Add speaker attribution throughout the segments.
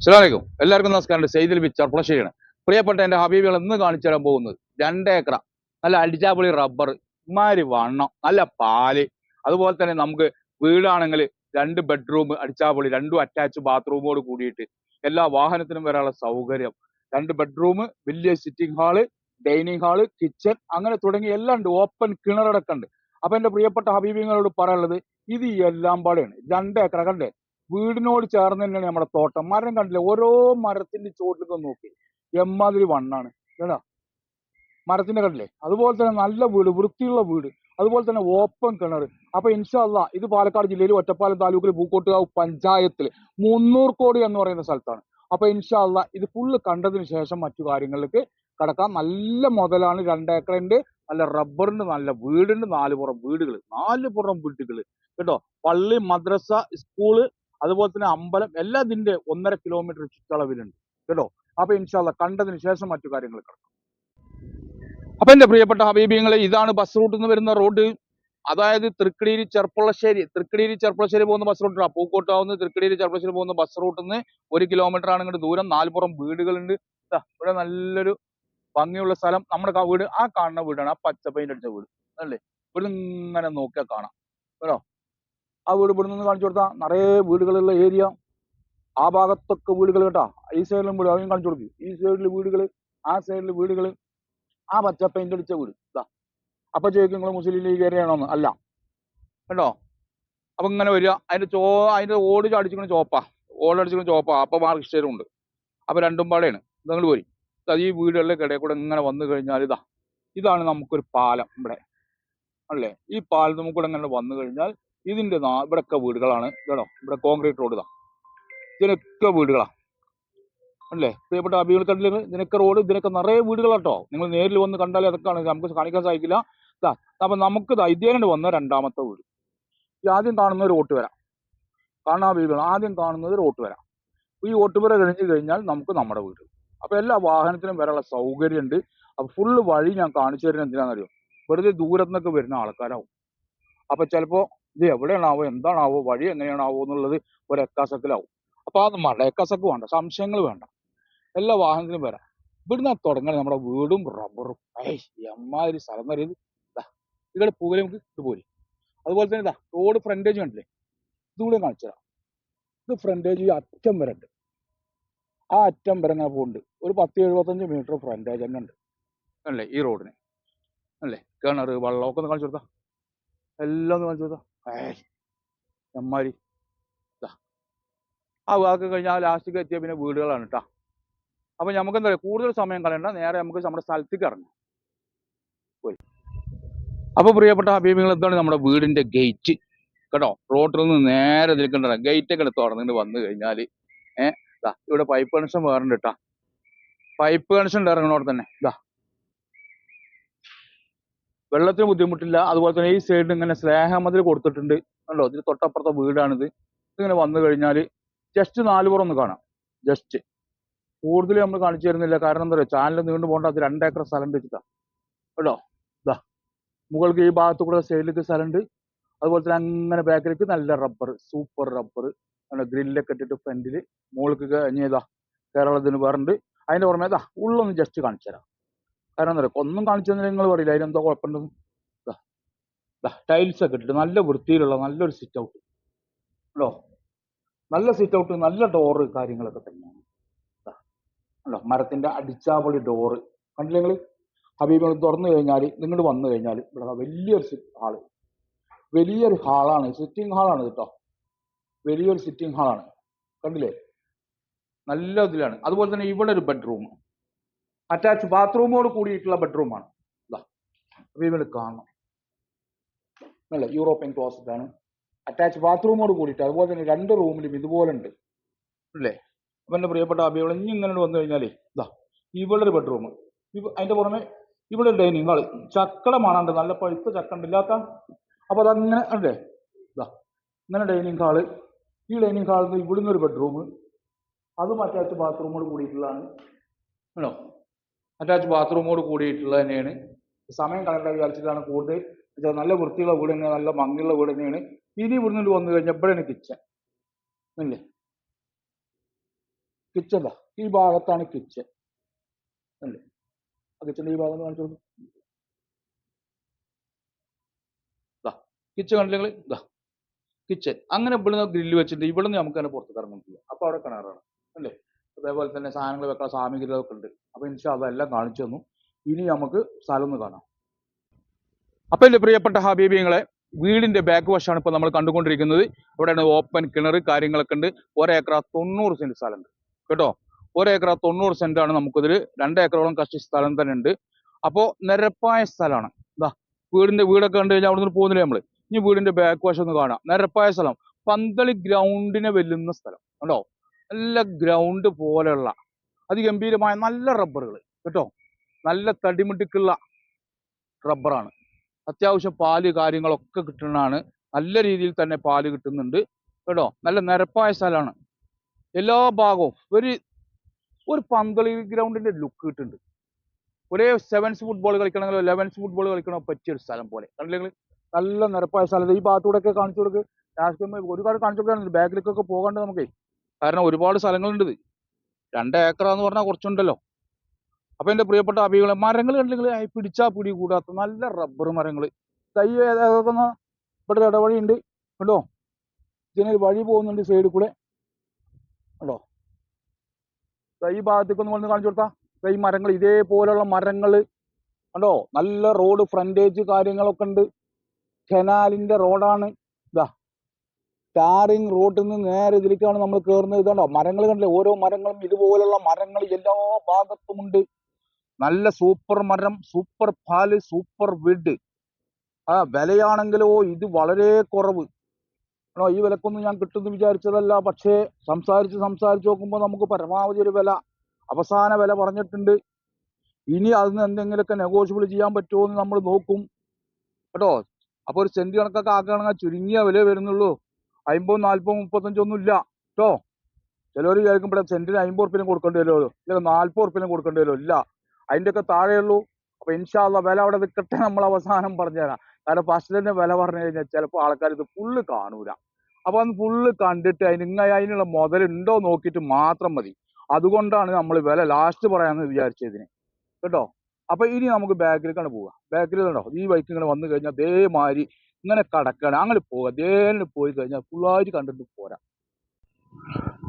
Speaker 1: അസ്സലാമലൈക്കും എല്ലാവർക്കും നമസ്കാരം. സെയ്തിൽ ബി ചെർപ്പളശ്ശേരിയാണ് പ്രിയപ്പെട്ട എന്റെ ഹബീബികൾ ഇന്ന് കാണിച്ചു തരാൻ പോകുന്നത് രണ്ട് ഏക്കറ. നല്ല അടിച്ചാപൊളി റബ്ബർ ഇമാരി വണ്ണം നല്ല പാൽ. അതുപോലെ തന്നെ നമുക്ക് വീടാണെങ്കിൽ രണ്ട് ബെഡ്റൂം അടിച്ചാപൊളി രണ്ടും അറ്റാച്ച് ബാത്റൂമോട് കൂടിയിട്ട് എല്ലാ വാഹനത്തിനും വരാനുള്ള സൗകര്യം. രണ്ട് ബെഡ്റൂം വലിയ sitting hall dining hall kitchen അങ്ങനെ തുടങ്ങി എല്ലാം ഉണ്ട്. ഓപ്പൺ കിണറടക്കം ഉണ്ട്. അപ്പൊ എന്റെ പ്രിയപ്പെട്ട ഹബീബികളോട് പറയാനുള്ളത് ഇത് എല്ലാം പാടെയാണ് രണ്ട് ഏക്കറ കണ്ടേ? വീടിനോട് ചേർന്ന് തന്നെയാണ് നമ്മുടെ തോട്ടം. മരം കണ്ടില്ലേ? ഓരോ മരത്തിന്റെ ചുവട്ടിലൊക്കെ നോക്കി. എമ്മാതിരി വണ്ണാണ്. കേട്ടോ മരത്തിന്റെ കണ്ടില്ലേ? അതുപോലെ തന്നെ നല്ല വീട് വൃത്തിയുള്ള വീട്. അതുപോലെ തന്നെ ഓപ്പൺ കിണർ അപ്പൊ ഇൻഷാല്ല ഇത് പാലക്കാട് ജില്ലയിൽ ഒറ്റപ്പാലം താലൂക്കിൽ പൂക്കോട്ടുകാവ് പഞ്ചായത്തിൽ മുന്നൂറ് കോടി എന്ന് പറയുന്ന സ്ഥലത്താണ്. അപ്പൊ ഇൻഷാല്ല ഇത് ഫുള്ള് കണ്ടതിന് ശേഷം മറ്റു കാര്യങ്ങളിലേക്ക് കടക്കാം. നല്ല മുതലാണ് രണ്ടേക്കറിന്റെ നല്ല റബ്ബറിന്റെ നല്ല വീടുണ്ട് നാല് പുറം വീടുകൾ നാല് പുറം വീടുകൾ കേട്ടോ? പള്ളി മദ്രസ സ്കൂൾ അതുപോലെ തന്നെ അമ്പലം എല്ലാം ഇതിന്റെ ഒന്നര കിലോമീറ്റർ ചുറ്റളവിലുണ്ട്. കേട്ടോ? അപ്പൊ ഇൻഷാല്ല കണ്ടതിന് ശേഷം മറ്റു കാര്യങ്ങൾ കിടക്കും. അപ്പൊ എന്റെ പ്രിയപ്പെട്ട ഹബീബിങ്ങളെ ഇതാണ് ബസ് റൂട്ടിൽ നിന്ന് വരുന്ന റോഡ് അതായത് തൃക്കടിയിരി ചെർപ്പുളശ്ശേരി തൃക്കടിയിരി ചെർപ്പുളശ്ശേരി പോകുന്ന ബസ് റൂട്ടാണ് പൂക്കോട്ടാവുന്ന തൃക്കടിയിരി ചെർപ്പുളശ്ശേരി പോകുന്ന ബസ് റൂട്ടിൽ നിന്ന് ഒരു കിലോമീറ്റർ ആണ് ഇങ്ങോട്ട് ദൂരം. നാലുപുറം വീടുകളുണ്ട്. ഇവിടെ നല്ലൊരു ഭംഗിയുള്ള സ്ഥലം. നമ്മുടെ വീട് ആ കാണുന്ന വീടാണ്. ആ പച്ച പെയിന്റ് അടിച്ച വീട്. അല്ലേ? ഇവിടെ ഇങ്ങനെ നോക്കിയാൽ കാണാം. കേട്ടോ? ആ വീട് ഇവിടെ നിന്ന് കാണിച്ചു കൊടുത്താൽ നിറയെ വീടുകളുള്ള ഏരിയ. ആ ഭാഗത്തൊക്കെ വീടുകൾ കേട്ടാ. ഈ സൈഡിലും വീട് അവയും കാണിച്ചു കൊടുക്കും. ഈ സൈഡിൽ വീടുകൾ ആ സൈഡിൽ വീടുകൾ ആ പച്ച പെയിന്റ് അടിച്ച വീട്. ഇതാ അപ്പൊ ചോദിക്കും നിങ്ങൾ മുസ്ലിം ലീഗ് ഏരിയാണോന്ന് അല്ല. കേട്ടോ? അപ്പൊ ഇങ്ങനെ വരിക. അതിന്റെ ചോ അതിന്റെ ഓട് ചടിച്ചിക്കണ ചോപ്പാ ഓടടിച്ചിക്കണ ചോപ്പാ അപ്പൊ മാർക്കിസ്റ്റേരും ഉണ്ട്. അപ്പൊ രണ്ടും പാടെയാണ് നിങ്ങൾ പോയി അത് ഈ വീടുകളിലെ കടയിൽ കൂടെ ഇങ്ങനെ വന്നു കഴിഞ്ഞാൽ ഇതാ ഇതാണ് നമുക്കൊരു പാലം ഇവിടെ. അല്ലേ? ഈ പാലം നമുക്കിവിടെ ഇങ്ങനെ വന്നു കഴിഞ്ഞാൽ ഇതിന്റെ നാ ഇവിടെയൊക്കെ വീടുകളാണ്. കേട്ടോ ഇവിടെ കോൺക്രീറ്റ് റോഡ് ഇതാണ് ഇതിനൊക്കെ വീടുകളാ. അല്ലേ? പ്രിയപ്പെട്ട അഭിമുഖ കണ്ടില്ലെങ്കിൽ ഇതിനൊക്കെ റോഡ് ഇതിനൊക്കെ നിറയെ വീടുകളാട്ടോ. നിങ്ങൾ നേരിൽ വന്ന് കണ്ടാൽ അതൊക്കെയാണ്. നമുക്ക് കാണിക്കാൻ സാധിക്കില്ല. അപ്പം നമുക്ക് ഇതേനോട് വന്ന രണ്ടാമത്തെ വീട്. ഈ ആദ്യം കാണുന്ന ഒരു ഓട്ട് വരാം കാണാൻ വീടുകൾ ആദ്യം കാണുന്നത് ഒരു ഓട്ട് വരാം ഈ ഓട്ടുപുര കഴിഞ്ഞ് കഴിഞ്ഞാൽ നമുക്ക് നമ്മുടെ വീട്. അപ്പൊ എല്ലാ വാഹനത്തിനും വരാനുള്ള സൗകര്യമുണ്ട്. അപ്പൊ ഫുള്ള് വഴി ഞാൻ കാണിച്ചു തരുന്നത് എന്തിനാണെന്നറിയോ? വെറുതെ ദൂരത്തു നിന്നൊക്കെ വരുന്ന ആൾക്കാരാവും. അപ്പൊ ചിലപ്പോ ഇത് എവിടെയാണാവോ എന്താണാവോ വഴി എങ്ങനെയാണാവോ എന്നുള്ളത് ഒരു എക്കാസക്കിലാവും അപ്പൊ അത് വേണ്ട എക്കാസക്ക് വേണ്ട. സംശയങ്ങൾ വേണ്ട. എല്ലാ വാഹനത്തിനും വരാം. ഇവിടുന്ന് തുടങ്ങണ നമ്മുടെ വീടും റബ്ബറും. എമ്മാതിരി സ്ഥലം എന്ന് പറയുന്നത് ഇതാ ഇവിടെ പൂവലെ നമുക്ക് ഇത് പോലെ അതുപോലെ തന്നെ ഇതാ റോഡ് ഫ്രണ്ടേജ് കണ്ടില്ലേ? ഇതുകൂടെ കാണിച്ചു തരാം. ഇത് ഫ്രണ്ടേജ് അറ്റം വരെ ഉണ്ട്. ആ അറ്റം വരെ ഇങ്ങനെ പോകുന്നുണ്ട് ഒരു പത്ത് എഴുപത്തഞ്ച് മീറ്റർ ഫ്രണ്ടേജ് തന്നെ ഉണ്ട്. അല്ലേ ഈ റോഡിന്. അല്ലേ കിണർ വെള്ളമൊക്കെ ഒന്ന് കാണിച്ചു കൊടുത്താ. എല്ലാം ഒന്ന് കാണിച്ചു കൊടുത്താ. എമ്മാരി. ആ വാക്ക് കഴിഞ്ഞാൽ ലാസ്റ്റിക്ക് എത്തിയ പിന്നെ വീടുകളാണ് കേട്ടോ അപ്പൊ നമുക്ക് എന്താ കൂടുതൽ സമയം കളയണ്ട. നേരെ നമുക്ക് നമ്മുടെ സ്ഥലത്തേക്ക് ഇറങ്ങാം. പോയി. അപ്പോൾ പ്രിയപ്പെട്ട അഭിമുഖങ്ങൾ എന്താണ് നമ്മുടെ വീടിന്റെ ഗേറ്റ് കേട്ടോ റോഡിൽ നിന്ന് നേരെ നിൽക്കണ്ട ഗേറ്റ് ഒക്കെ തുറന്നിട്ട് വന്നു കഴിഞ്ഞാൽ ഏഹ് ഇവിടെ പൈപ്പ് കണക്ഷൻ വേറുണ്ട് കേട്ടോ പൈപ്പ് കണക്ഷൻ ഇറങ്ങണോടെ തന്നെ. ഇതാ വെള്ളത്തിന് ബുദ്ധിമുട്ടില്ല. അതുപോലെ തന്നെ ഈ സൈഡിൽ ഇങ്ങനെ സ്നേഹമതിൽ കൊടുത്തിട്ടുണ്ട്. കണ്ടോ? ഇതിന് തൊട്ടപ്പുറത്തെ വീടാണിത്. ഇതിങ്ങനെ വന്നു കഴിഞ്ഞാൽ ജസ്റ്റ് നാലുപുറം ഒന്ന് കാണാം. ജസ്റ്റ് കൂടുതൽ നമ്മൾ കാണിച്ചു തരുന്നില്ല. കാരണം എന്താ പറയുക? ചാനൽ നീണ്ടു പോകേണ്ട അത് രണ്ടേക്കർ സ്ഥലം വെച്ചിട്ടാണ് കേട്ടോ ഇതാ മുകൾക്ക് ഈ ഭാഗത്ത് കൂടെ സൈഡിലേക്ക് സ്ഥലമുണ്ട്. അതുപോലെ തന്നെ അങ്ങനെ ബാക്കിലേക്ക് നല്ല റബ്ബർ സൂപ്പർ റബ്ബർ ഗ്രില്ലൊക്കെ ഇട്ടിട്ട് ഫ്രണ്ടിൽ മുകൾക്ക് കഴിഞ്ഞതാ കേരളത്തിന് വേറുണ്ട്. അതിന്റെ പുറമെ ഇതാ ഉള്ളൊന്ന് ജസ്റ്റ് കാണിച്ചു തരാം. കാരണം എന്താ പറയുക ഒന്നും കാണിച്ചു തന്നെ നിങ്ങൾ പറയില്ല അതിനെന്തോ കുഴപ്പമുണ്ടെന്ന് ടൈൽസ് ഒക്കെ ഇട്ടിട്ട് നല്ല വൃത്തിയിലുള്ള നല്ലൊരു സിറ്റ് ഔട്ട് ഉണ്ടോ നല്ല സിറ്റ് ഔട്ട് നല്ല ഡോറ് കാര്യങ്ങളൊക്കെ തന്നെയാണ്. ഉണ്ടോ മരത്തിന്റെ അടിച്ചാപൊളി ഡോറ് കണ്ടില്ല നിങ്ങൾ തുറന്നു കഴിഞ്ഞാൽ നിങ്ങൾ വന്നു കഴിഞ്ഞാൽ ഇവിടെ വലിയൊരു ഹാൾ വലിയൊരു ഹാളാണ് സിറ്റിംഗ് ഹാളാണ് കേട്ടോ. വലിയൊരു സിറ്റിംഗ് ഹാളാണ് കണ്ടില്ലേ? നല്ല ഇതിലാണ്. അതുപോലെ തന്നെ ഇവിടെ ഒരു ബെഡ്റൂം അറ്റാച്ച് ബാത്റൂമോട് കൂടിയിട്ടുള്ള ബെഡ്റൂമാണ് ഹബീബികൾ കാണണം. അല്ല? യൂറോപ്യൻ ക്ലോസറ്റ് ആണ്. അറ്റാച്ച് ബാത്റൂമോട് കൂടിയിട്ട് അതുപോലെ തന്നെ രണ്ട് റൂമിലും ഇതുപോലെ ഉണ്ട്. അല്ലേ? അപ്പൊ എന്റെ പ്രിയപ്പെട്ട അഭിയോളം ഇനി ഇങ്ങനെ വന്നു കഴിഞ്ഞാലേ ഇതാ ഇവിടെ ഒരു ബെഡ്റൂം അതിന്റെ പുറമെ ഇവിടെ ഡൈനിങ് ഹാൾ ചക്കട നല്ല പഴുത്ത ചക്ക ഉണ്ട്. ഇല്ലാത്ത? അപ്പൊ അതങ്ങനെ അല്ലേ? ഇതാ ഇങ്ങനെ ഡൈനിങ് ഹാൾ ഈ ഡൈനിങ് ഹാളിൽ നിന്ന് ഇവിടുന്ന് ഒരു ബെഡ്റൂം അതും അറ്റാച്ച് ബാത്റൂമോട് കൂടിയിട്ടുള്ളതാണ്. ആണോ? അറ്റാച്ച് ബാത്റൂമോട് കൂടിയിട്ടുള്ളത് തന്നെയാണ്. സമയം കളയേണ്ട വിചാരിച്ചിട്ടാണ് കൂടുതൽ. ഇത് നല്ല വൃത്തിയുള്ള വീട് തന്നെയാണ്. നല്ല ഭംഗിയുള്ള വീട് തന്നെയാണ്. ഇനി ഇവിടുന്ന് വന്നു കഴിഞ്ഞാൽ ഇവിടെയാണ് കിച്ചൺ അല്ലേ. കിച്ചൺ ഈ ഭാഗത്താണ് കിച്ചൺ അല്ലേ ആ കിച്ചണിന്റെ ഈ ഭാഗം കാണിച്ചു കൊടുക്കും. കിച്ചൺ കണ്ടില്ല ഇതാ കിച്ചൺ അങ്ങനെ ഇവിടുന്ന് ഗ്രില്ല് വെച്ചിട്ട് ഇവിടുന്ന് നമുക്ക് തന്നെ പുറത്തേക്ക് ഇറങ്ങാൻ ചെയ്യാം. അപ്പൊ അവിടെ കിണറാണ്. അല്ലേ അതേപോലെ തന്നെ സാധനങ്ങൾ വെക്കാൻ സാമഗ്രികളൊക്കെ ഉണ്ട് അപ്പൊ ഇൻഷാ അതെല്ലാം കാണിച്ചു തന്നു. ഇനി നമുക്ക് സ്ഥലം ഒന്ന് കാണാം. അപ്പൊ എന്റെ പ്രിയപ്പെട്ട ഹബീബിങ്ങളെ വീടിന്റെ ബാക്ക് വശമാണ് ഇപ്പൊ നമ്മൾ കണ്ടുകൊണ്ടിരിക്കുന്നത്. ഇവിടെയാണ് ഓപ്പൺ കിണർ കാര്യങ്ങളൊക്കെ ഉണ്ട്. ഒരേക്കറ തൊണ്ണൂറ് സെന്റ് സ്ഥലമുണ്ട്. കേട്ടോ? ഒരേക്കറ തൊണ്ണൂറ് സെന്റ് ആണ് നമുക്കിതിൽ രണ്ടേക്കറോളം കഷ്ടി സ്ഥലം തന്നെ ഉണ്ട് അപ്പോ നിരപ്പായ സ്ഥലമാണ്. ഇതാ വീടിന്റെ വീടൊക്കെ കണ്ടു കഴിഞ്ഞാൽ അവിടെ നിന്ന് പോകുന്നില്ല നമ്മൾ? ഇനി വീടിന്റെ ബാക്ക് വശം ഒന്ന് കാണാം. നിരപ്പായ സ്ഥലം. പന്തളി ഗ്രൗണ്ടിനെ വെല്ലുന്ന സ്ഥലം. കണ്ടോ? നല്ല ഗ്രൗണ്ട് പോലെയുള്ള അതിഗംഭീരമായ നല്ല റബ്ബറുകൾ കേട്ടോ? നല്ല തടിമുട്ടിക്കുള്ള റബ്ബറാണ് അത്യാവശ്യം പാൽ കാര്യങ്ങളൊക്കെ കിട്ടുന്നതാണ്. നല്ല രീതിയിൽ തന്നെ പാൽ കിട്ടുന്നുണ്ട് കേട്ടോ? നല്ല നിരപ്പായ സ്ഥലമാണ്. എല്ലാ ഭാഗവും ഒരു ഒരു പന്തളി ഗ്രൗണ്ടിന്റെ ലുക്ക് കിട്ടുന്നുണ്ട്. ഒരേ സെവൻസ് ഫുട്ബോൾ കളിക്കണമെങ്കിലോ ലെവൻസ് ഫുട്ബോൾ കളിക്കണോ പറ്റിയ ഒരു സ്ഥലം പോലെ. കണ്ടില്ലെങ്കിൽ നല്ല നിരപ്പായ സ്ഥലത്ത് ഈ ഭാഗത്തൂടെ ഒക്കെ കാണിച്ചു കൊടുക്ക്. ഒരു ഒരുപാട് കാണിച്ചു കൊടുക്കാനുണ്ട് ബാക്കിലേക്കൊക്കെ പോകേണ്ടത് നമുക്കേ കാരണം ഒരുപാട് സ്ഥലങ്ങളുണ്ട് ഇത്. രണ്ട് ഏക്കറാന്ന് പറഞ്ഞാൽ കുറച്ചുണ്ടല്ലോ. അപ്പൊ എന്റെ പ്രിയപ്പെട്ട അഭികളെ മരങ്ങൾ കണ്ടില്ലെങ്കിൽ പിടിച്ചാ പിടി കൂടാത്ത നല്ല റബ്ബർ മരങ്ങൾ തൈ ഏതൊക്കെ ഇവിടെ ഇടവഴി ഉണ്ട് കണ്ടോ? ഇതിനൊരു വഴി പോകുന്നുണ്ട് സൈഡിൽ കൂടെ. കണ്ടോ? തൈ ഭാഗത്തേക്ക് ഒന്ന് വന്ന് കാണിച്ചു കൊടുത്താ. തൈ മരങ്ങൾ ഇതേപോലുള്ള മരങ്ങൾ കണ്ടോ? നല്ല റോഡ് ഫ്രണ്ടേജ് കാര്യങ്ങളൊക്കെ ഉണ്ട്. കനാലിന്റെ റോഡാണ് ടാറിങ് റോട്ടിൽ നിന്ന് നേരെ ഇതിലേക്കാണ് നമ്മൾ കയറുന്നത് ഇതുണ്ടോ? മരങ്ങൾ കണ്ടില്ലേ? ഓരോ മരങ്ങളും ഇതുപോലുള്ള മരങ്ങൾ എല്ലാ ഭാഗത്തുമുണ്ട് നല്ല സൂപ്പർ മരം സൂപ്പർ പാൽ സൂപ്പർ വീട്. ആ വിലയാണെങ്കിലോ ഇത് വളരെ കുറവ്. ആണോ ഈ വിലക്കൊന്നും ഞാൻ കിട്ടുമെന്ന് വിചാരിച്ചതല്ല. പക്ഷേ സംസാരിച്ച് സംസാരിച്ച് നോക്കുമ്പോൾ നമുക്ക് പരമാവധി ഒരു വില അവസാന വില പറഞ്ഞിട്ടുണ്ട്. ഇനി അതിന് എന്തെങ്കിലുമൊക്കെ നെഗോഷ്യബിൾ ചെയ്യാൻ പറ്റുമോ എന്ന് നമ്മൾ നോക്കും. കേട്ടോ അപ്പോൾ ഒരു സെന്റ് കണക്കൊക്കെ ആക്കുകയാണെങ്കിൽ ചുരുങ്ങിയ വില വരുന്നുള്ളൂ. അമ്പതും നാൽപ്പതും മുപ്പത്തഞ്ചൊന്നും ഇല്ല. കേട്ടോ ചിലവർ വിചാരിക്കും ഇവിടെ സെന്റിന് അമ്പത് ഉറുപ്പിനും കൊടുക്കേണ്ടി വരുമല്ലോ ഇല്ല നാൽപ്പത് ഉറുപ്പിനും കൊടുക്കേണ്ടി വരുമോ ഇല്ല. അതിന്റെ ഒക്കെ താഴെയുള്ളൂ അപ്പൊ ഇൻഷാല്ല വില അവിടെ നിൽക്കട്ടെ നമ്മൾ അവസാനം പറഞ്ഞുതരാം. കാരണം ഫസ്റ്റ് വില പറഞ്ഞു കഴിഞ്ഞാൽ ചിലപ്പോൾ ആൾക്കാർ ഇത് ഫുള്ള് കാണൂല. അപ്പൊ അത് ഫുള്ള് കണ്ടിട്ട് അതിന് ഇങ്ങനെ അതിനുള്ള മുതലുണ്ടോ നോക്കിയിട്ട് മാത്രം മതി. അതുകൊണ്ടാണ് നമ്മൾ വില ലാസ്റ്റ് പറയാമെന്ന് വിചാരിച്ചതിന്. കേട്ടോ. അപ്പൊ ഇനി നമുക്ക് ബാക്കിലേക്കാണ് പോവുക. ബാക്കിൽ കണ്ടോ? ഈ ബൈക്ക് ഇങ്ങനെ വന്നു കഴിഞ്ഞാൽ അതേമാതിരി ഇങ്ങനെ കടക്കാണ്. അങ്ങനെ പോവുക അതേ പോയി കഴിഞ്ഞാൽ ഫുള്ളായിട്ട് കണ്ടിട്ട് പോരാ.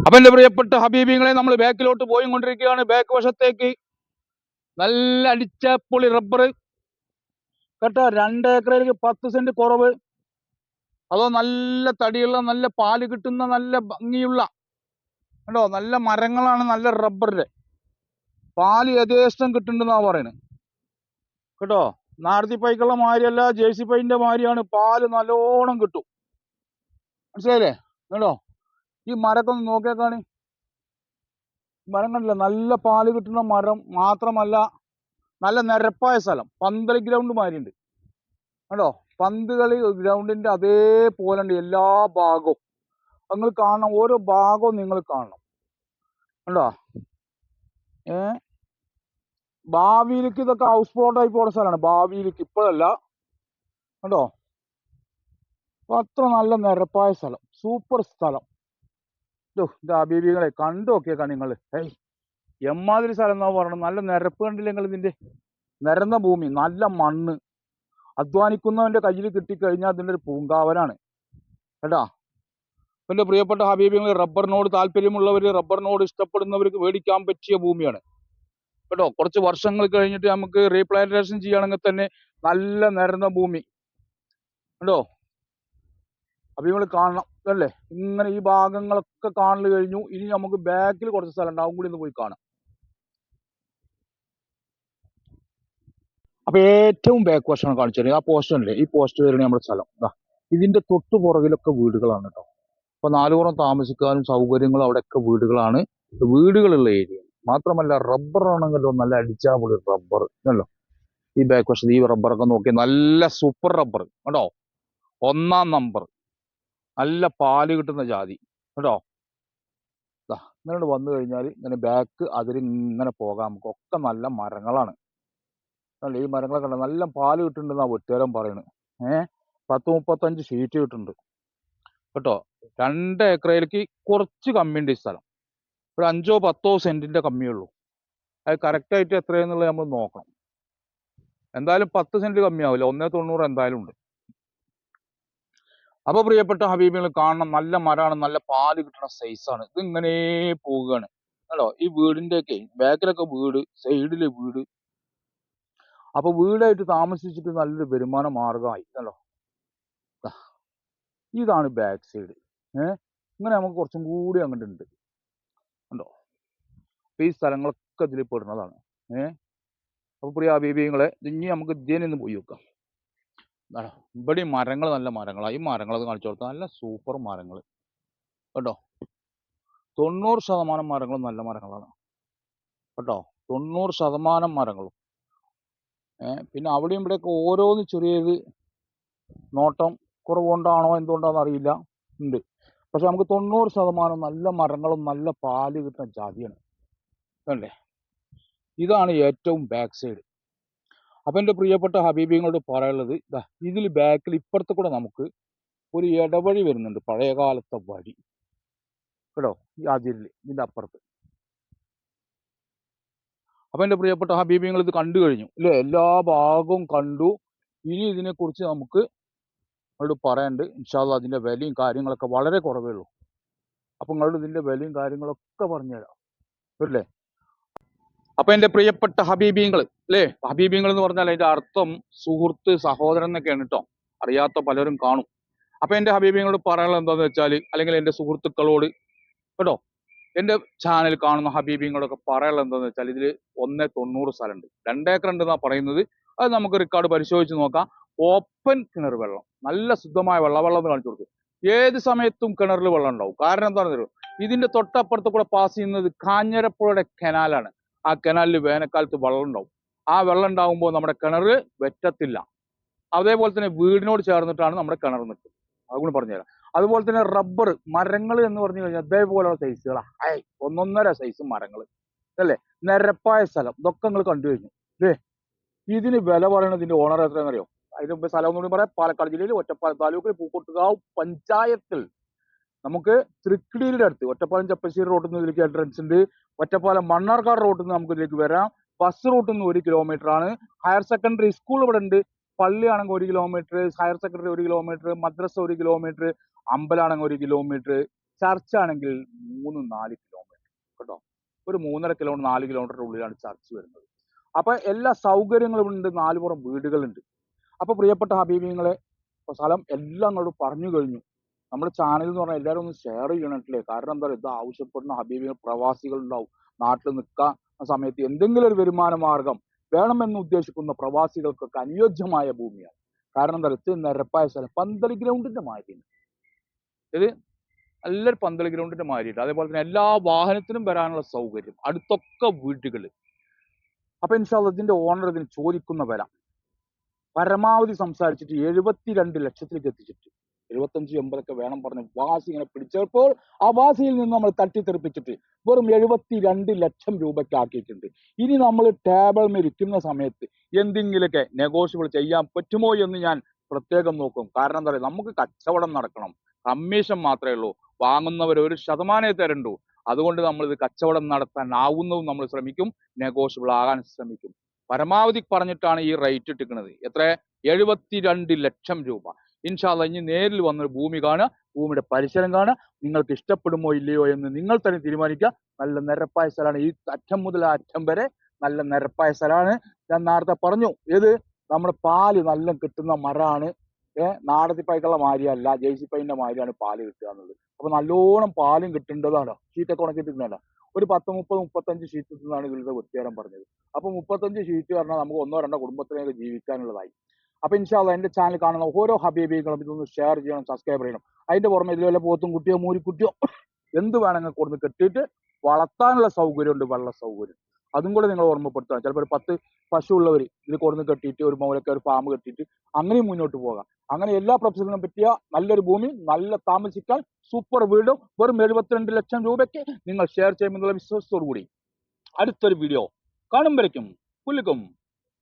Speaker 1: അപ്പൊ എന്റെ പ്രിയപ്പെട്ട ഹബീബിങ്ങളെ നമ്മൾ ബാക്കിലോട്ട് പോയി കൊണ്ടിരിക്കുകയാണ് ബാക്ക് വശത്തേക്ക് നല്ല അടിച്ച പൊളി റബ്ബർ കേട്ടോ രണ്ട് ഏക്കറിലേക്ക് പത്ത് സെന്റ് കുറവ്. അതോ നല്ല തടിയുള്ള നല്ല പാൽ കിട്ടുന്ന നല്ല ഭംഗിയുള്ള കേട്ടോ നല്ല മരങ്ങളാണ് നല്ല റബ്ബറിന്റെ പാൽ യഥേഷ്ടം കിട്ടുന്നുണ്ടെന്നാ പറയുന്നത് കേട്ടോ? നാടത്തി പൈക്കുള്ള മാതിരിയല്ല ജേഴ്സി പൈന്റെ മാതിരിയാണ് പാൽ നല്ലോണം കിട്ടും. മനസ്സിലായില്ലേ? കേട്ടോ ഈ മരക്കൊന്ന് നോക്കിയേക്കാണ്. മരം കണ്ടില്ല? നല്ല പാൽ കിട്ടുന്ന മരം മാത്രമല്ല നല്ല നിരപ്പായ സ്ഥലം. പന്തളി ഗ്രൗണ്ട് മാതിരിയുണ്ട് കേട്ടോ പന്ത് കളി ഗ്രൗണ്ടിന്റെ അതേപോലെ ഉണ്ട് എല്ലാ ഭാഗവും. നിങ്ങൾ കാണണം. ഓരോ ഭാഗവും നിങ്ങൾ കാണണം. കണ്ടോ? ഏ? ഭാവിയിലേക്ക് ഇതൊക്കെ ഹൗസ് ആയി പോകുന്ന സ്ഥലമാണ് ഭാവിയിലേക്ക് ഇപ്പോഴല്ല. കണ്ടോ? അത്ര നല്ല നിരപ്പായ സ്ഥലം. സൂപ്പർ സ്ഥലം. ഇതോ കണ്ടു നോക്കിയേക്കാ നിങ്ങൾ ഏയ് എമ്മാതിരി സ്ഥലം എന്നാ പറയണം? നല്ല നിരപ്പ് കണ്ടില്ല നിങ്ങൾ ഇതിന്റെ? നിരന്ന ഭൂമി നല്ല മണ്ണ്. അധ്വാനിക്കുന്നവന്റെ കയ്യിൽ കിട്ടിക്കഴിഞ്ഞാൽ അതിന്റെ ഒരു പൂങ്കാവനാണ് കേട്ടാ? എന്റെ പ്രിയപ്പെട്ട ഹബീബികൾ റബ്ബറിനോട് താല്പര്യമുള്ളവർ റബ്ബറിനോട് ഇഷ്ടപ്പെടുന്നവർക്ക് മേടിക്കാൻ പറ്റിയ ഭൂമിയാണ്. കേട്ടോ? കുറച്ച് വർഷങ്ങൾ കഴിഞ്ഞിട്ട് നമുക്ക് റീപ്ലാന്റേഷൻ ചെയ്യുകയാണെങ്കിൽ തന്നെ നല്ല നിരന്ന ഭൂമി. കേട്ടോ? അപ്പൊ നിങ്ങൾ കാണണം അല്ലേ ഇങ്ങനെ ഈ ഭാഗങ്ങളൊക്കെ കാണൽ കഴിഞ്ഞു. ഇനി നമുക്ക് ബാക്കിൽ കുറച്ച് സ്ഥലം ഉണ്ടാവും കൂടി ഒന്ന് പോയി കാണാം. അപ്പൊ ഏറ്റവും ബാക്ക് വശമാണ് കാണിച്ചു തരുന്നത്. ആ പോസ്റ്റ് അല്ലേ ഈ പോസ്റ്റ് വരുന്ന നമ്മുടെ സ്ഥലം. ഇതിന്റെ തൊട്ടു പുറകിലൊക്കെ വീടുകളാണ് കേട്ടോ. അപ്പൊ നാലുപുറം താമസിക്കാനും സൗകര്യങ്ങളും അവിടെയൊക്കെ വീടുകളാണ്. വീടുകളുള്ള ഏരിയ മാത്രമല്ല റബ്ബർ ആണെങ്കിലും നല്ല അടിച്ചാപൊളി റബ്ബർ ഉണ്ടല്ലോ ഈ ബാക്ക് വശത്ത് ഈ റബ്ബറൊക്കെ നോക്കി നല്ല സൂപ്പർ റബ്ബർ കേട്ടോ ഒന്നാം നമ്പർ നല്ല പാൽ കിട്ടുന്ന ജാതി. കേട്ടോ ഇങ്ങനെ വന്നു കഴിഞ്ഞാൽ ഇങ്ങനെ ബാക്ക് അതിൽ ഇങ്ങനെ പോകാം. നമുക്ക് ഒക്കെ നല്ല മരങ്ങളാണ്. അല്ല? ഈ മരങ്ങളൊക്കെ ഉണ്ട് നല്ല പാൽ കിട്ടുന്നുണ്ടെന്നാ വെട്ടുകാരൻ പറയുന്നത് ഏഹ് പത്ത് മുപ്പത്തഞ്ച് ഷീറ്റ് കിട്ടുന്നുണ്ട്. കേട്ടോ? രണ്ട് ഏക്കറയിലേക്ക് കുറച്ച് കമ്മിയുണ്ട് ഈ സ്ഥലം. ഒരു അഞ്ചോ പത്തോ സെന്റിന്റെ കമ്മിയുള്ളൂ. അത് കറക്റ്റായിട്ട് എത്രയാന്നുള്ളത് നമ്മൾ നോക്കണം. എന്തായാലും പത്ത് സെന്റ് കമ്മിയാവില്ല. ഒന്നേ തൊണ്ണൂറ് എന്തായാലും ഉണ്ട്. അപ്പോൾ പ്രിയപ്പെട്ട ഹബീബികൾ കാണണം നല്ല മരമാണ് നല്ല പാൽ കിട്ടുന്ന സൈസാണ് ഇത് ഇങ്ങനെ പോവുകയാണ്. കേട്ടോ ഈ വീടിന്റെ ഒക്കെ ബാക്കിലൊക്കെ വീട് സൈഡിലെ വീട്. അപ്പോൾ വീടായിട്ട് താമസിച്ചിട്ട് നല്ലൊരു വരുമാന മാർഗമായി കണ്ടോ? ഇതാണ് ബാക്ക് സൈഡ് ഏഹ് ഇങ്ങനെ നമുക്ക് കുറച്ചും കൂടി അങ്ങോട്ട് ഉണ്ട്. കണ്ടോ അപ്പൊ ഈ സ്ഥലങ്ങളൊക്കെ ഇതിൽ പെടുന്നതാണ്. ഏഹ് അപ്പൊ പ്രിയ ബീബിങ്ങളെ ഇനി നമുക്ക് ഇതിൽ നിന്ന് പോയി ഇതാ ഇവിടെ മരങ്ങൾ നല്ല മരങ്ങളാണ് ഈ മരങ്ങളത് കാണിച്ചു കൊടുത്താൽ നല്ല സൂപ്പർ മരങ്ങൾ കേട്ടോ? തൊണ്ണൂറ് ശതമാനം മരങ്ങളും നല്ല മരങ്ങളാണ്. കേട്ടോ? തൊണ്ണൂറ് ശതമാനം മരങ്ങളും. പിന്നെ അവിടെയും ഇവിടെയൊക്കെ ഓരോന്ന് ചെറിയത് നോട്ടം കുറവുകൊണ്ടാണോ എന്തുകൊണ്ടാണെന്ന് അറിയില്ല. ഉണ്ട്. പക്ഷെ നമുക്ക് തൊണ്ണൂറ് ശതമാനം നല്ല മരങ്ങളും നല്ല പാൽ കിട്ടുന്ന ജാതിയാണ്. അല്ലേ? ഇതാണ് ഏറ്റവും ബാക്ക് സൈഡ് അപ്പൊ എന്റെ പ്രിയപ്പെട്ട ഹബീബിങ്ങളോട് പറയാനുള്ളത് ഇതാ ഇതിൽ ബാക്കിൽ ഇപ്പുറത്ത് കൂടെ നമുക്ക് ഒരു ഇടവഴി വരുന്നുണ്ട് പഴയകാലത്തെ വഴി. കേട്ടോ? ഈ അതിരിൽ ഇതിന്റെ അപ്പുറത്ത്. അപ്പൊ എന്റെ പ്രിയപ്പെട്ട ഹബീബിങ്ങൾ ഇത് കണ്ടു കഴിഞ്ഞു അല്ലേ? എല്ലാ ഭാഗവും കണ്ടു. ഇനി ഇതിനെക്കുറിച്ച് നമുക്ക് നിങ്ങളോട് പറയാണ്ട് ഇൻഷാല്ല അതിന്റെ വിലയും കാര്യങ്ങളൊക്കെ വളരെ കുറവേ ഉള്ളൂ. അപ്പൊ നിങ്ങളോട് ഇതിന്റെ വിലയും കാര്യങ്ങളൊക്കെ പറഞ്ഞുതരാം. അല്ലേ? അപ്പൊ എന്റെ പ്രിയപ്പെട്ട ഹബീബീങ്ങൾ അല്ലേ? ഹബീബീങ്ങൾ എന്ന് പറഞ്ഞാൽ അതിന്റെ അർത്ഥം സുഹൃത്ത് സഹോദരൻ എന്നൊക്കെയാണ് കേട്ടോ അറിയാത്ത പലരും കാണും. അപ്പൊ എന്റെ ഹബീബീങ്ങളോട് പറയാനുള്ളത് എന്താന്ന് വെച്ചാൽ അല്ലെങ്കിൽ എന്റെ സുഹൃത്തുക്കളോട് കേട്ടോ? എന്റെ ചാനൽ കാണുന്ന ഹബീബിങ്ങളൊക്കെ പറയാനുള്ളത് എന്താന്ന് വെച്ചാൽ ഇതിൽ ഒന്നേ തൊണ്ണൂറ് സ്ഥലമുണ്ട്. രണ്ടേക്കർ ഉണ്ടെന്നാ പറയുന്നത്. അത് നമുക്ക് റെക്കോർഡ് പരിശോധിച്ച് നോക്കാം. ഓപ്പൺ കിണർ വെള്ളം. നല്ല ശുദ്ധമായ വെള്ളം വെള്ളം എന്ന് കാണിച്ചു കൊടുക്കും ഏത് സമയത്തും കിണറിൽ വെള്ളം ഉണ്ടാവും. കാരണം എന്താണെന്ന് ഇതിന്റെ തൊട്ടപ്പുറത്ത് കൂടെ പാസ് ചെയ്യുന്നത് കാഞ്ഞിരപ്പുഴയുടെ കനാലാണ് ആ കനാലിൽ വേനൽക്കാലത്ത് വെള്ളം ഉണ്ടാവും ആ വെള്ളം ഉണ്ടാകുമ്പോൾ നമ്മുടെ കിണർ വെറ്റത്തില്ല. അതേപോലെ തന്നെ വീടിനോട് ചേർന്നിട്ടാണ് നമ്മുടെ കിണർ നിൽക്കുന്നത്. അതുകൊണ്ട് പറഞ്ഞുതരാം. അതുപോലെ തന്നെ റബ്ബർ മരങ്ങൾ എന്ന് പറഞ്ഞു കഴിഞ്ഞാൽ അതേപോലെയുള്ള സൈസുകളാ ഹൈ ഒന്നൊന്നര സൈസ് മരങ്ങൾ. അല്ലേ? നിരപ്പായ സ്ഥലം. ഇതൊക്കെ നിങ്ങൾ കണ്ടു കഴിഞ്ഞു. അല്ലേ ഇതിന് വില പറയണതിന്റെ ഓണർ എത്രയാണെന്ന് അറിയോ അതിന് മുമ്പ് സ്ഥലം ഒന്നുകൂടി പറയാം. പാലക്കാട് ജില്ലയിൽ ഒറ്റപ്പാലം താലൂക്കിൽ പൂക്കോട്ടുകാവ് പഞ്ചായത്തിൽ നമുക്ക് തൃക്കിടിയുടെ അടുത്ത് ഒറ്റപ്പാലം ചപ്പശ്ശേരി റോഡിൽ നിന്ന് ഇതിലേക്ക് എൻട്രൻസ് ഉണ്ട്. ഒറ്റപ്പാലം മണ്ണാർക്കാട് റോഡിൽ നിന്ന് നമുക്ക് ഇതിലേക്ക് വരാം. ബസ് റൂട്ടിൽ നിന്ന് ഒരു കിലോമീറ്റർ ആണ്. ഹയർ സെക്കൻഡറി സ്കൂൾ ഇവിടെ ഉണ്ട്. പള്ളിയാണെങ്കിൽ ഒരു കിലോമീറ്റർ ഹയർ സെക്കൻഡറി ഒരു കിലോമീറ്റർ മദ്രസ ഒരു കിലോമീറ്റർ അമ്പലാണെങ്കിൽ ഒരു കിലോമീറ്റർ ചർച്ച് ആണെങ്കിൽ മൂന്ന് നാല് കിലോമീറ്റർ കേട്ടോ? ഒരു മൂന്നര കിലോമീറ്റർ നാല് കിലോമീറ്ററിന്റെ ഉള്ളിലാണ് ചർച്ച് വരുന്നത്. അപ്പൊ എല്ലാ സൗകര്യങ്ങളും ഉണ്ട്. നാലുപുറം വീടുകളുണ്ട്. അപ്പൊ പ്രിയപ്പെട്ട ഹബീബിങ്ങളെ സ്ഥലം എല്ലാം അങ്ങോട്ട് പറഞ്ഞു കഴിഞ്ഞു. നമ്മുടെ ചാനൽ എന്ന് പറഞ്ഞാൽ എല്ലാവരും ഒന്ന് ഷെയർ ചെയ്യണട്ടില്ലേ കാരണം എന്താ പറയുക ഇത് ആവശ്യപ്പെടുന്ന ഹബീബികൾ പ്രവാസികൾ ഉണ്ടാവും നാട്ടിൽ നിൽക്കാൻ സമയത്ത് എന്തെങ്കിലും ഒരു വരുമാന മാർഗം വേണമെന്ന് ഉദ്ദേശിക്കുന്ന പ്രവാസികൾക്കൊക്കെ അനുയോജ്യമായ ഭൂമിയാണ്. കാരണം എന്താ പറയുക നിരപ്പായ സ്ഥലം. പന്തൽ ഗ്രൗണ്ടിന്റെ മാതിരിയാണ് ഇത് നല്ലൊരു പന്തൽ ഗ്രൗണ്ടിന്റെ മാതിരിയിട്ട് അതേപോലെ തന്നെ എല്ലാ വാഹനത്തിനും വരാനുള്ള സൗകര്യം. അടുത്തൊക്കെ വീടുകൾ അപ്പൊ ഇൻഷാല്ല ഇതിന്റെ ഓണർ ഇതിന് ചോദിക്കുന്ന വില. പരമാവധി സംസാരിച്ചിട്ട് എഴുപത്തിരണ്ട് ലക്ഷത്തിലേക്ക് എത്തിച്ചിട്ട്. എഴുപത്തഞ്ച് എൺപതൊക്കെ വേണം പറഞ്ഞ് വാസി ഇങ്ങനെ പിടിച്ചപ്പോൾ ആ വാസിയിൽ നിന്ന് നമ്മൾ തട്ടിത്തെറിപ്പിച്ചിട്ട് വെറും എഴുപത്തി രണ്ട് ലക്ഷം രൂപയ്ക്ക് ആക്കിയിട്ടുണ്ട് ഇനി നമ്മൾ ടേബിൾ ഇരിക്കുന്ന സമയത്ത് എന്തെങ്കിലുമൊക്കെ നെഗോഷ്യബിൾ ചെയ്യാൻ പറ്റുമോ എന്ന് ഞാൻ പ്രത്യേകം നോക്കും. കാരണം എന്താ പറയുക നമുക്ക് കച്ചവടം നടക്കണം. കമ്മീഷൻ മാത്രമേ ഉള്ളൂ. വാങ്ങുന്നവർ ഒരു ശതമാനമേ തരണ്ടൂ. അതുകൊണ്ട് നമ്മൾ ഇത് കച്ചവടം നടത്താൻ ആവുന്നതും നമ്മൾ ശ്രമിക്കും നെഗോഷ്യബിൾ ആകാൻ ശ്രമിക്കും. പരമാവധി പറഞ്ഞിട്ടാണ് ഈ റേറ്റ് ഇട്ടിക്കുന്നത് എത്ര എഴുപത്തിരണ്ട് ലക്ഷം രൂപ. ഇൻഷാല്ല ഇനി നേരിൽ വന്നൊരു ഭൂമി കാണുക ഭൂമിയുടെ പരിസരം കാണുക നിങ്ങൾക്ക് ഇഷ്ടപ്പെടുമോ ഇല്ലയോ എന്ന് നിങ്ങൾ തന്നെ തീരുമാനിക്കുക. നല്ല നിരപ്പായ സ്ഥലമാണ്. ഈ അറ്റം മുതൽ അറ്റം വരെ നല്ല നിരപ്പായ സ്ഥലമാണ്. ഞാൻ നേരത്തെ പറഞ്ഞു ഏത്? നമ്മുടെ പാൽ നല്ല കിട്ടുന്ന മരമാണ് ഏഹ് നാടത്തി പൈക്കുള്ള മാതിരിയല്ല മാരിയാണ് പാൽ കിട്ടുക എന്നുള്ളത്. അപ്പൊ നല്ലോണം പാലും കിട്ടേണ്ടതാണ്. ഷീറ്റൊക്കെ ഉണക്കിട്ടിരുന്നല്ല ഒരു പത്ത് മുപ്പത് മുപ്പത്തഞ്ച് ഷീറ്റ് നിന്നാണ് ഇതിലത്തെ വൃത്തിയാരം പറഞ്ഞത്. അപ്പൊ മുപ്പത്തഞ്ച് ഷീറ്റ് പറഞ്ഞാൽ നമുക്ക് ഒന്നോ രണ്ടോ കുടുംബത്തിനൊക്കെ ജീവിക്കാനുള്ളതായി. അപ്പൊ ഇൻഷാല്ല എന്റെ ചാനൽ കാണുന്ന ഓരോ ഹബീബികളും ഇതൊന്ന് ഷെയർ ചെയ്യണം സബ്സ്ക്രൈബ് ചെയ്യണം. അതിന്റെ പുറമെ ഇതിൽ വല്ല പോത്തും കുട്ടിയോ മൂരിക്കുട്ടിയോ എന്ത് വേണമെങ്കിൽ കൊടുന്ന് കെട്ടിയിട്ട് വളർത്താനുള്ള സൗകര്യമുണ്ട് വെള്ള സൗകര്യം. അതും കൂടെ നിങ്ങൾ ഓർമ്മപ്പെടുത്തണം ചിലപ്പോൾ ഒരു പത്ത് പശു ഉള്ളവർ ഇതിൽ കൊടുന്ന് കെട്ടിയിട്ട് ഒരു മൗലൊക്കെ ഒരു ഫാം കെട്ടിയിട്ട് അങ്ങനെയും മുന്നോട്ട് പോകാം. അങ്ങനെ എല്ലാ പ്രൊഫഷനും പറ്റിയ നല്ലൊരു ഭൂമി നല്ല താമസിക്കാൻ സൂപ്പർ വീടും വെറും എഴുപത്തിരണ്ട് ലക്ഷം രൂപയ്ക്ക് നിങ്ങൾ ഷെയർ ചെയ്യുമെന്നുള്ള വിശ്വാസത്തോടു കൂടി അടുത്തൊരു വീഡിയോ കാണുമ്പോഴേക്കും പുല്ലുക്കും.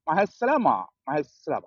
Speaker 1: മഹസ്സലാമ മഹസ്സലാമ.